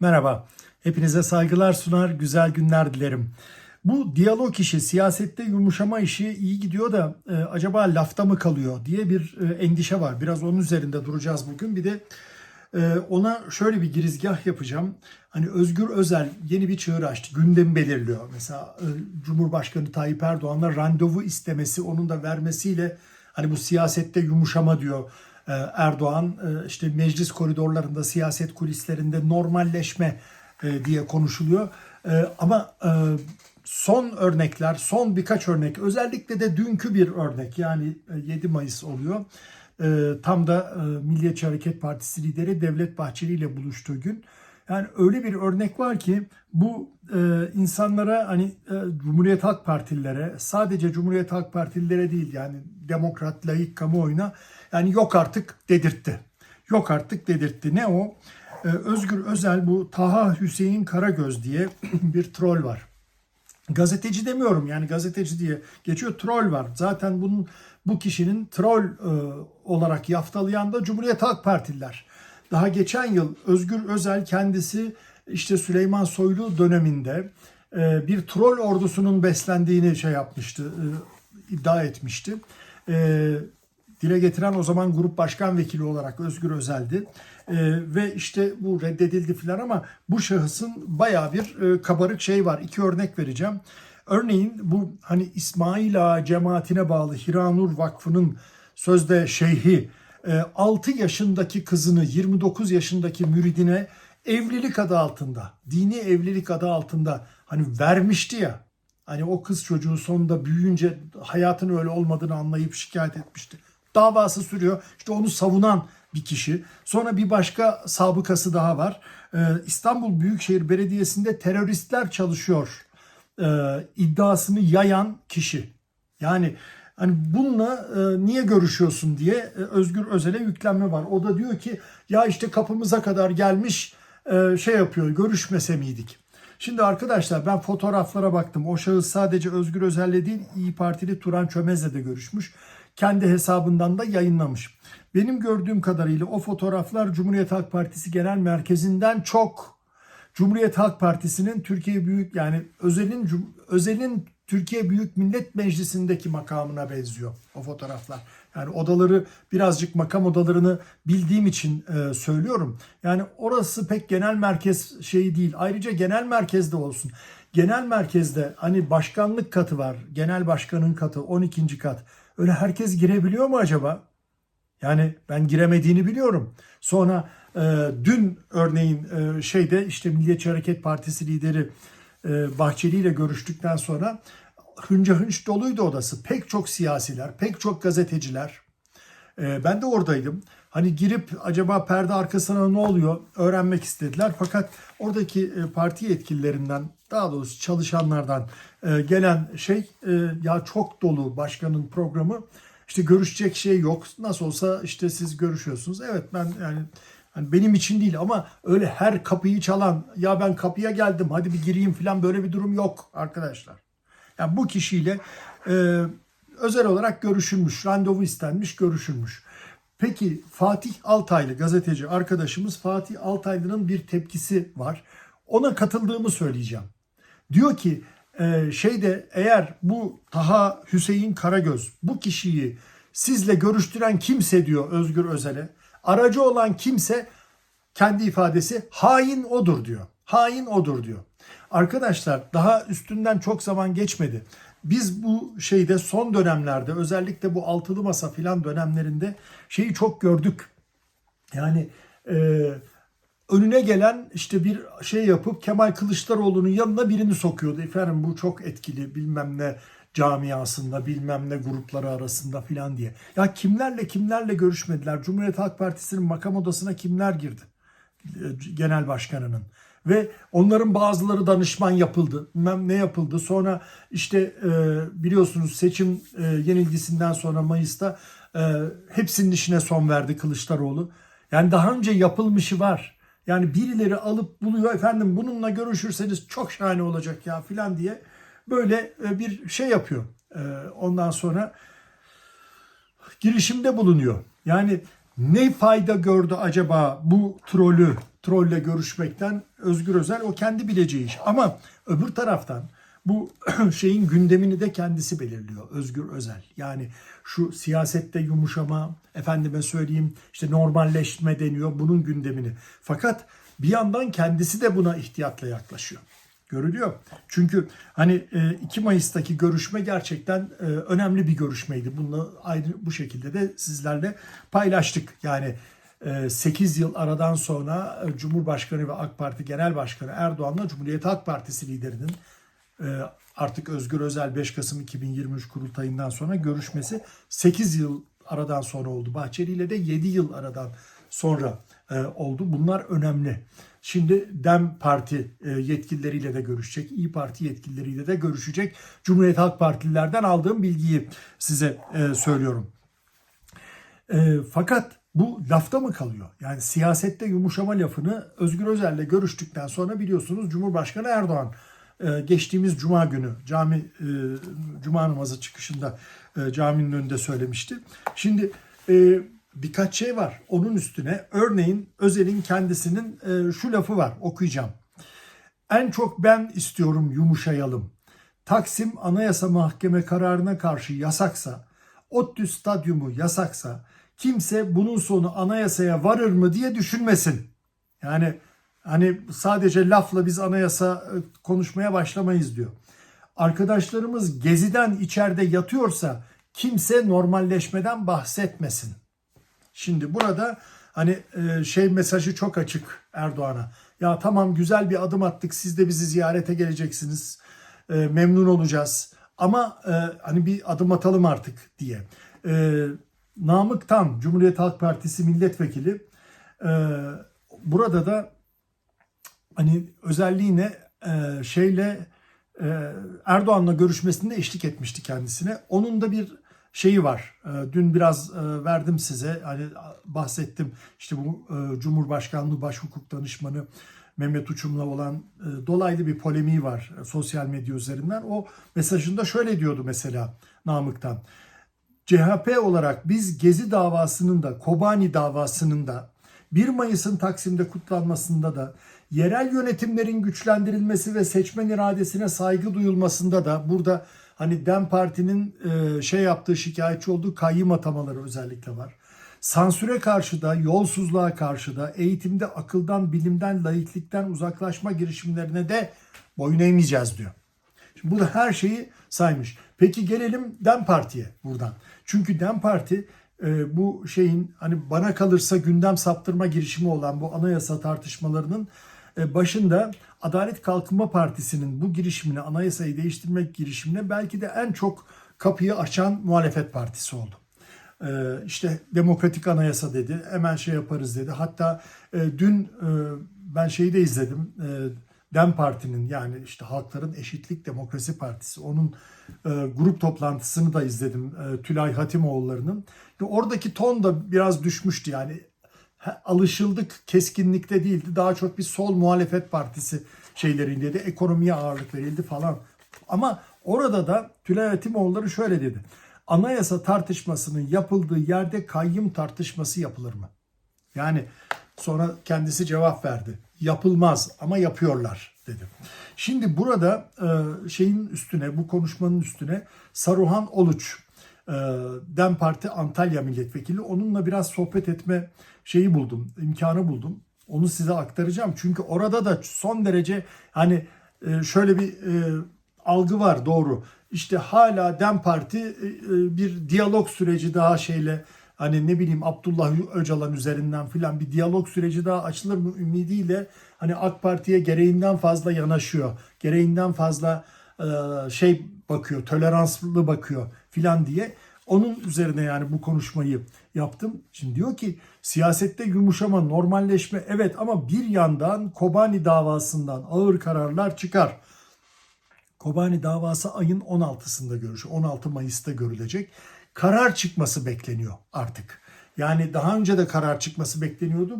Merhaba, hepinize saygılar sunar, güzel günler dilerim. Bu diyalog işi, siyasette yumuşama işi iyi gidiyor da e, acaba lafta mı kalıyor diye bir e, endişe var. Biraz onun üzerinde duracağız bugün. Bir de e, ona şöyle bir girizgah yapacağım. Hani Özgür Özel yeni bir çığır açtı, gündemi belirliyor. Mesela e, Cumhurbaşkanı Tayyip Erdoğan'la randevu istemesi, onun da vermesiyle hani bu siyasette yumuşama diyor. Ee, Erdoğan e, işte meclis koridorlarında, siyaset kulislerinde normalleşme e, diye konuşuluyor. E, Ama son örnekler, son birkaç örnek, özellikle de dünkü bir örnek yani e, 7 Mayıs oluyor. Tam da Milliyetçi Hareket Partisi lideri Devlet Bahçeli ile buluştuğu gün. Yani öyle bir örnek var ki bu e, insanlara hani e, Cumhuriyet Halk Partililere sadece Cumhuriyet Halk Partililere değil yani demokrat, layık kamuoyuna yani yok artık dedirtti. Yok artık dedirtti. Ne o? E, Özgür Özel bu Taha Hüseyin Karagöz diye bir troll var. Gazeteci demiyorum yani gazeteci diye geçiyor troll var. Zaten bunun bu kişinin troll e, olarak yaftalayan da Cumhuriyet Halk Partililer. Daha geçen yıl Özgür Özel kendisi işte Süleyman Soylu döneminde e, bir troll ordusunun beslendiğini şey yapmıştı, e, iddia etmişti. E, dile getiren o zaman grup başkan vekili olarak Özgür Özel'di. Ve işte bu reddedildi filan ama bu şahısın baya bir kabarık şey var. İki örnek vereceğim. Örneğin bu hani İsmail Ağa cemaatine bağlı Hiranur Vakfı'nın sözde şeyhi 6 yaşındaki kızını 29 yaşındaki müridine evlilik adı altında, dini evlilik adı altında hani vermişti ya. Hani o kız çocuğu sonunda büyüyünce hayatın öyle olmadığını anlayıp şikayet etmişti. Davası sürüyor. İşte onu savunan bir kişi. Sonra bir başka sabıkası daha var. Ee, İstanbul Büyükşehir Belediyesi'nde teröristler çalışıyor e, iddiasını yayan kişi. Yani hani bununla e, niye görüşüyorsun diye e, Özgür Özel'e yüklenme var. O da diyor ki ya işte kapımıza kadar gelmiş e, şey yapıyor görüşmese miydik? Şimdi arkadaşlar ben fotoğraflara baktım. O şahıs sadece Özgür Özel'le değil İyi Partili Turan Çömez'le de görüşmüş. Kendi hesabından da yayınlamış. Benim gördüğüm kadarıyla o fotoğraflar Cumhuriyet Halk Partisi Genel Merkezi'nden çok Cumhuriyet Halk Partisi'nin Türkiye Büyük yani Özel'in Özel'in Türkiye Büyük Millet Meclisi'ndeki makamına benziyor o fotoğraflar. Yani odaları birazcık makam odalarını bildiğim için e, söylüyorum. Yani orası pek genel merkez şeyi değil. Ayrıca genel merkezde olsun. Genel merkezde hani başkanlık katı var. Genel başkanın katı 12. kat. Öyle herkes girebiliyor mu acaba? Yani ben giremediğini biliyorum. Sonra e, dün örneğin e, şeyde işte Milliyetçi Hareket Partisi lideri Bahçeli ile görüştükten sonra hınca hınç doluydu odası. Pek çok siyasiler, pek çok gazeteciler. E, ben de oradaydım. Hani girip acaba perde arkasına ne oluyor öğrenmek istediler. Fakat oradaki e, parti yetkililerinden daha doğrusu çalışanlardan e, gelen şey e, ya çok dolu başkanın programı. İşte görüşecek şey yok. Nasıl olsa işte siz görüşüyorsunuz. Evet ben yani hani benim için değil ama öyle her kapıyı çalan ya ben kapıya geldim hadi bir gireyim falan böyle bir durum yok arkadaşlar. Yani bu kişiyle e, özel olarak görüşülmüş, randevu istenmiş, görüşülmüş. Peki Fatih Altaylı gazeteci arkadaşımız Fatih Altaylı'nın bir tepkisi var. Ona katıldığımı söyleyeceğim. Diyor ki e, şeyde eğer bu Taha Hüseyin Karagöz bu kişiyi sizle görüştüren kimse diyor Özgür Özel'e aracı olan kimse kendi ifadesi hain odur diyor. Hain odur diyor. Arkadaşlar daha üstünden çok zaman geçmedi. Biz bu şeyde son dönemlerde özellikle bu altılı masa filan dönemlerinde şeyi çok gördük. Yani e, önüne gelen işte bir şey yapıp Kemal Kılıçdaroğlu'nun yanına birini sokuyordu. Efendim bu çok etkili bilmem ne camiasında bilmem ne grupları arasında filan diye. Ya kimlerle kimlerle görüşmediler? Cumhuriyet Halk Partisi'nin makam odasına kimler girdi? Genel başkanının ve onların bazıları danışman yapıldı. Bilmem ne yapıldı. Sonra işte e, biliyorsunuz seçim e, yenilgisinden sonra Mayıs'ta e, hepsinin işine son verdi Kılıçdaroğlu. Yani daha önce yapılmışı var. Yani birileri alıp buluyor efendim bununla görüşürseniz çok şahane olacak ya filan diye böyle e, bir şey yapıyor. E, ondan sonra girişimde bulunuyor. Yani ne fayda gördü acaba bu trolü trolle görüşmekten Özgür Özel o kendi bileceği iş. Ama öbür taraftan bu şeyin gündemini de kendisi belirliyor Özgür Özel. Yani şu siyasette yumuşama, efendime söyleyeyim işte normalleşme deniyor bunun gündemini. Fakat bir yandan kendisi de buna ihtiyatla yaklaşıyor. Görülüyor. Çünkü hani e, 2 Mayıs'taki görüşme gerçekten e, önemli bir görüşmeydi. Bunu ayrı bu şekilde de sizlerle paylaştık. Yani 8 yıl aradan sonra e, Cumhurbaşkanı ve AK Parti Genel Başkanı Erdoğan'la Cumhuriyet Halk Partisi liderinin e, artık Özgür Özel 5 Kasım 2023 kurultayından sonra görüşmesi 8 yıl aradan sonra oldu. Bahçeli ile de 7 yıl aradan sonra e, oldu. Bunlar önemli. Şimdi DEM Parti e, yetkilileriyle de görüşecek, İyi Parti yetkilileriyle de görüşecek. Cumhuriyet Halk Partililerden aldığım bilgiyi size e, söylüyorum. E, fakat bu lafta mı kalıyor? Yani siyasette yumuşama lafını Özgür Özel'le görüştükten sonra biliyorsunuz Cumhurbaşkanı Erdoğan e, geçtiğimiz cuma günü cami e, cuma namazı çıkışında e, caminin önünde söylemişti. Şimdi e, birkaç şey var onun üstüne. Örneğin Özel'in kendisinin e, şu lafı var okuyacağım. En çok ben istiyorum yumuşayalım. Taksim Anayasa Mahkeme kararına karşı yasaksa, ODTÜ stadyumu yasaksa kimse bunun sonu anayasaya varır mı diye düşünmesin. Yani hani sadece lafla biz anayasa e, konuşmaya başlamayız diyor. Arkadaşlarımız geziden içeride yatıyorsa kimse normalleşmeden bahsetmesin. Şimdi burada hani e, şey mesajı çok açık Erdoğan'a. Ya tamam güzel bir adım attık siz de bizi ziyarete geleceksiniz. E, memnun olacağız. Ama e, hani bir adım atalım artık diye. Namık Tan, Cumhuriyet Halk Partisi milletvekili burada da hani özelliğine şeyle Erdoğan'la görüşmesinde eşlik etmişti kendisine. Onun da bir şeyi var. E, dün biraz e, verdim size hani bahsettim. İşte bu e, Cumhurbaşkanlığı Başhukuk Danışmanı Mehmet Uçum'la olan e, dolaylı bir polemiği var sosyal medya üzerinden. O mesajında şöyle diyordu mesela Namık'tan. CHP olarak biz Gezi davasının da Kobani davasının da 1 Mayıs'ın Taksim'de kutlanmasında da yerel yönetimlerin güçlendirilmesi ve seçmen iradesine saygı duyulmasında da burada hani DEM Parti'nin e, şey yaptığı şikayetçi olduğu kayyım atamaları özellikle var. Sansüre karşı da, yolsuzluğa karşı da, eğitimde akıldan, bilimden, laiklikten uzaklaşma girişimlerine de boyun eğmeyeceğiz diyor. Şimdi burada her şeyi saymış. Peki gelelim DEM Parti'ye buradan. Çünkü DEM Parti e, bu şeyin hani bana kalırsa gündem saptırma girişimi olan bu anayasa tartışmalarının başında Adalet Kalkınma Partisi'nin bu girişimine, anayasayı değiştirmek girişimine belki de en çok kapıyı açan muhalefet partisi oldu. E, işte demokratik anayasa dedi, hemen şey yaparız dedi. Hatta e, dün e, ben şeyi de izledim. E, DEM Parti'nin yani işte Halkların Eşitlik Demokrasi Partisi onun e, grup toplantısını da izledim e, Tülay Hatimoğulları'nın. Oradaki ton da biraz düşmüştü yani alışıldık keskinlikte değildi. Daha çok bir sol muhalefet partisi şeylerindeydi. Ekonomiye ağırlık verildi falan. Ama orada da Tülay Hatimoğulları şöyle dedi. Anayasa tartışmasının yapıldığı yerde kayyım tartışması yapılır mı? Yani sonra kendisi cevap verdi yapılmaz ama yapıyorlar dedi. Şimdi burada e, şeyin üstüne bu konuşmanın üstüne Saruhan Oluç Dem Parti Antalya milletvekili onunla biraz sohbet etme şeyi buldum, imkanı buldum. Onu size aktaracağım. Çünkü orada da son derece hani e, şöyle bir algı var doğru. İşte hala Dem Parti bir diyalog süreci daha şeyle hani ne bileyim Abdullah Öcalan üzerinden filan bir diyalog süreci daha açılır mı ümidiyle hani AK Parti'ye gereğinden fazla yanaşıyor. Gereğinden fazla e, şey bakıyor, toleranslı bakıyor filan diye. Onun üzerine yani bu konuşmayı yaptım. Şimdi diyor ki siyasette yumuşama, normalleşme evet ama bir yandan Kobani davasından ağır kararlar çıkar. Kobani davası ayın 16'sında görüşü, 16 Mayıs'ta görülecek karar çıkması bekleniyor artık. Yani daha önce de karar çıkması bekleniyordu.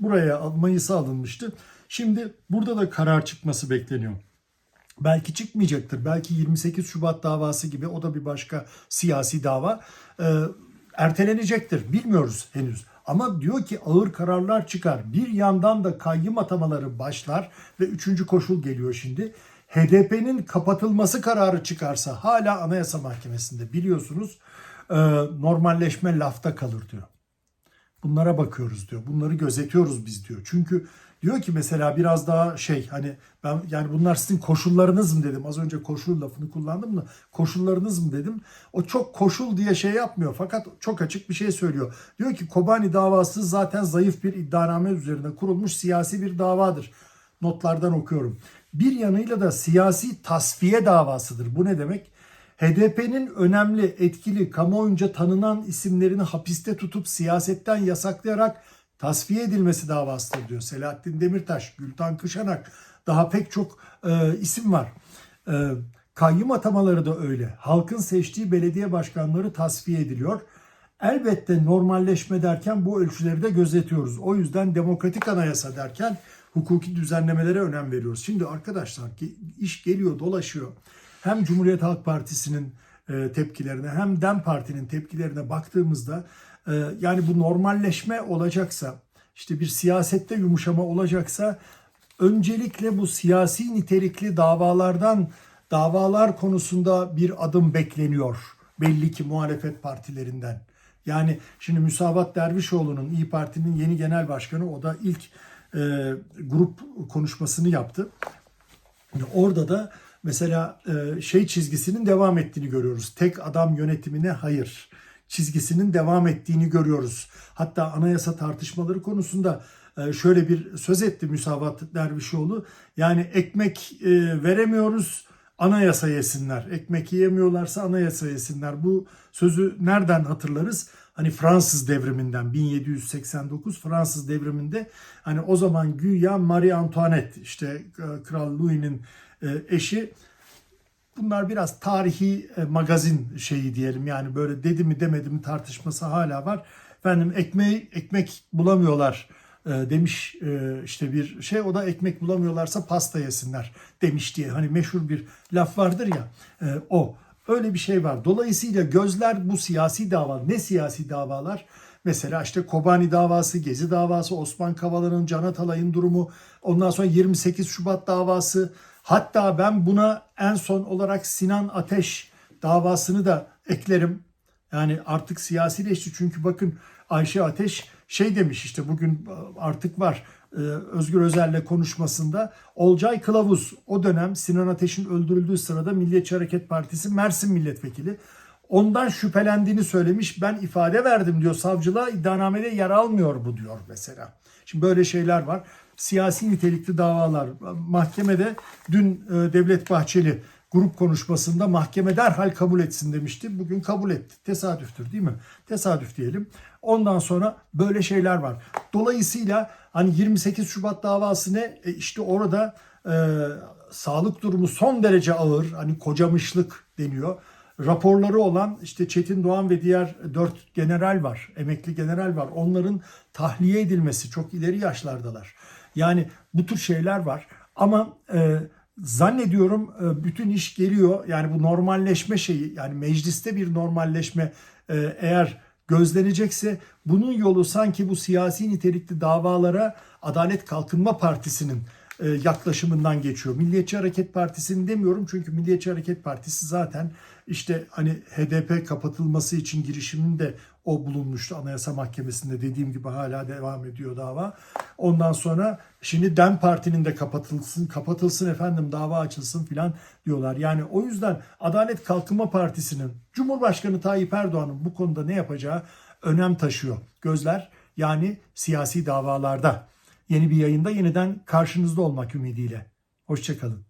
Buraya Mayıs'a alınmıştı. Şimdi burada da karar çıkması bekleniyor. Belki çıkmayacaktır. Belki 28 Şubat davası gibi o da bir başka siyasi dava. Ee, ertelenecektir. Bilmiyoruz henüz. Ama diyor ki ağır kararlar çıkar. Bir yandan da kayyım atamaları başlar ve üçüncü koşul geliyor şimdi. HDP'nin kapatılması kararı çıkarsa hala Anayasa Mahkemesi'nde biliyorsunuz e, normalleşme lafta kalır diyor. Bunlara bakıyoruz diyor. Bunları gözetiyoruz biz diyor. Çünkü diyor ki mesela biraz daha şey hani ben yani bunlar sizin koşullarınız mı dedim. Az önce koşul lafını kullandım da koşullarınız mı dedim. O çok koşul diye şey yapmıyor fakat çok açık bir şey söylüyor. Diyor ki Kobani davası zaten zayıf bir iddianame üzerine kurulmuş siyasi bir davadır. Notlardan okuyorum. Bir yanıyla da siyasi tasfiye davasıdır. Bu ne demek? HDP'nin önemli, etkili, kamuoyunca tanınan isimlerini hapiste tutup siyasetten yasaklayarak tasfiye edilmesi davasıdır diyor. Selahattin Demirtaş, Gültan Kışanak, daha pek çok e, isim var. E, kayyum atamaları da öyle. Halkın seçtiği belediye başkanları tasfiye ediliyor. Elbette normalleşme derken bu ölçüleri de gözetiyoruz. O yüzden demokratik anayasa derken hukuki düzenlemelere önem veriyoruz. Şimdi arkadaşlar iş geliyor dolaşıyor. Hem Cumhuriyet Halk Partisi'nin e, tepkilerine hem DEM Parti'nin tepkilerine baktığımızda yani bu normalleşme olacaksa işte bir siyasette yumuşama olacaksa öncelikle bu siyasi nitelikli davalardan davalar konusunda bir adım bekleniyor belli ki muhalefet partilerinden. Yani şimdi Müsavat Dervişoğlu'nun İyi Parti'nin yeni genel başkanı o da ilk e, grup konuşmasını yaptı. Orada da mesela e, şey çizgisinin devam ettiğini görüyoruz. Tek adam yönetimine hayır çizgisinin devam ettiğini görüyoruz. Hatta anayasa tartışmaları konusunda e, şöyle bir söz etti Müsavat Dervişoğlu. Yani ekmek e, veremiyoruz anayasa yesinler. Ekmek yiyemiyorlarsa anayasa yesinler. Bu sözü nereden hatırlarız? Hani Fransız devriminden 1789 Fransız devriminde hani o zaman güya Marie Antoinette işte Kral Louis'nin eşi bunlar biraz tarihi magazin şeyi diyelim yani böyle dedi mi demedi mi tartışması hala var. Efendim ekmeği ekmek bulamıyorlar demiş işte bir şey o da ekmek bulamıyorlarsa pasta yesinler demiş diye hani meşhur bir laf vardır ya o öyle bir şey var. Dolayısıyla gözler bu siyasi dava ne siyasi davalar? Mesela işte Kobani davası, Gezi davası, Osman Kavala'nın, Can Atalay'ın durumu, ondan sonra 28 Şubat davası. Hatta ben buna en son olarak Sinan Ateş davasını da eklerim. Yani artık siyasileşti çünkü bakın Ayşe Ateş şey demiş işte bugün artık var Özgür Özel'le konuşmasında Olcay Kılavuz o dönem Sinan Ateş'in öldürüldüğü sırada Milliyetçi Hareket Partisi Mersin Milletvekili ondan şüphelendiğini söylemiş. Ben ifade verdim diyor savcılığa iddianamede yer almıyor bu diyor mesela. Şimdi böyle şeyler var. Siyasi nitelikli davalar. Mahkemede dün Devlet Bahçeli grup konuşmasında mahkeme derhal kabul etsin demişti. Bugün kabul etti. Tesadüftür değil mi? Tesadüf diyelim. Ondan sonra böyle şeyler var. Dolayısıyla hani 28 Şubat davası ne? E işte orada e, sağlık durumu son derece ağır. Hani kocamışlık deniyor. Raporları olan işte Çetin Doğan ve diğer dört general var. Emekli general var. Onların tahliye edilmesi çok ileri yaşlardalar. Yani bu tür şeyler var. Ama e, zannediyorum bütün iş geliyor. Yani bu normalleşme şeyi yani mecliste bir normalleşme eğer gözlenecekse bunun yolu sanki bu siyasi nitelikli davalara Adalet Kalkınma Partisi'nin yaklaşımından geçiyor. Milliyetçi Hareket Partisi'ni demiyorum çünkü Milliyetçi Hareket Partisi zaten işte hani HDP kapatılması için girişiminde o bulunmuştu Anayasa Mahkemesi'nde dediğim gibi hala devam ediyor dava. Ondan sonra şimdi DEM Parti'nin de kapatılsın, kapatılsın efendim dava açılsın filan diyorlar. Yani o yüzden Adalet Kalkınma Partisi'nin Cumhurbaşkanı Tayyip Erdoğan'ın bu konuda ne yapacağı önem taşıyor. Gözler yani siyasi davalarda. Yeni bir yayında yeniden karşınızda olmak ümidiyle. Hoşçakalın.